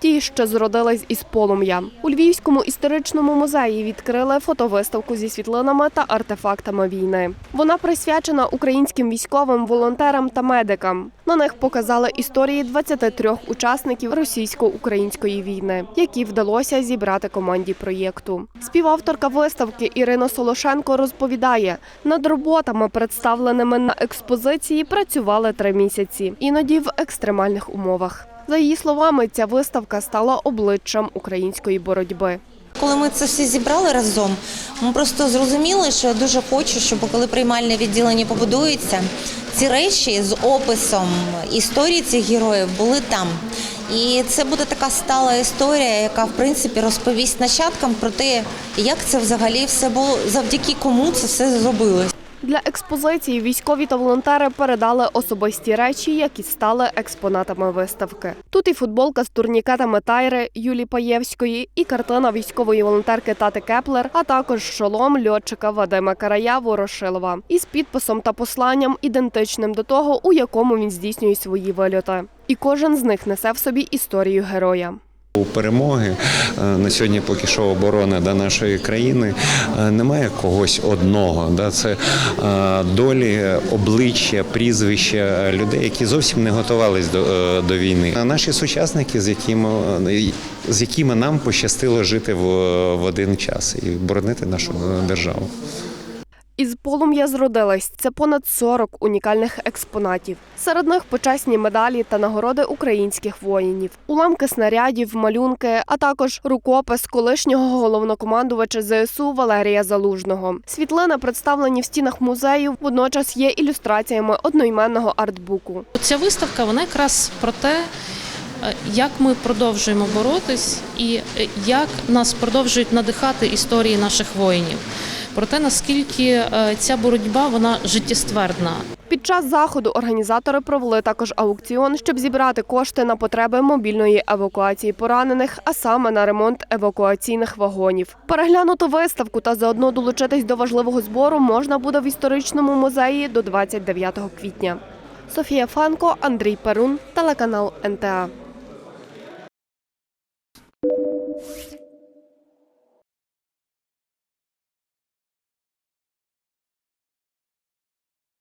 ті, що зродились із полум'я. У Львівському історичному музеї відкрили фотовиставку зі світлинами та артефактами війни. Вона присвячена українським військовим, волонтерам та медикам. На них показали історії 23 учасників російсько-української війни, які вдалося зібрати команді проєкту. Співавторка виставки Ірина Солошенко розповідає, над роботами, представленими на експозиції, працювали три місяці, іноді в екстремальних умовах. За її словами, ця виставка стала обличчям української боротьби. Коли ми це все зібрали разом, ми просто зрозуміли, що я дуже хочу, щоб коли приймальне відділення побудується, ці речі з описом історії цих героїв були там. І це буде така стала історія, яка в принципі розповість нащадкам про те, як це взагалі все було, завдяки кому це все зробилось. Для експозиції військові та волонтери передали особисті речі, які стали експонатами виставки. Тут і футболка з турнікетами Тайри Юлі Паєвської, і картина військової волонтерки Тати Кеплер, а також шолом льотчика Вадима Карая Ворошилова із підписом та посланням, ідентичним до того, у якому він здійснює свої вильоти. І кожен з них несе в собі історію героя. У перемоги е, на сьогодні поки що оборони до нашої країни е, немає когось одного. Це е, долі, обличчя, прізвища людей, які зовсім не готувались до, війни. Наші сучасники, з якими, з якими нам пощастило жити в, один час і боронити нашу державу. Полум'я зродились це понад 40 унікальних експонатів. Серед них почесні медалі та нагороди українських воїнів, уламки снарядів, малюнки, а також рукопис колишнього головнокомандувача ЗСУ Валерія Залужного. Світлини представлені в стінах музею. Водночас є ілюстраціями одноіменного артбуку. Ця виставка вона якраз про те, як ми продовжуємо боротись і як нас продовжують надихати історії наших воїнів. Про те, наскільки е, ця боротьба вона життєствердна. Під час заходу організатори провели також аукціон, щоб зібрати кошти на потреби мобільної евакуації поранених, а саме на ремонт евакуаційних вагонів. Переглянути виставку та заодно долучитись до важливого збору можна буде в історичному музеї до 29 квітня. Софія Фанко, Андрій Перун, телеканал НТА.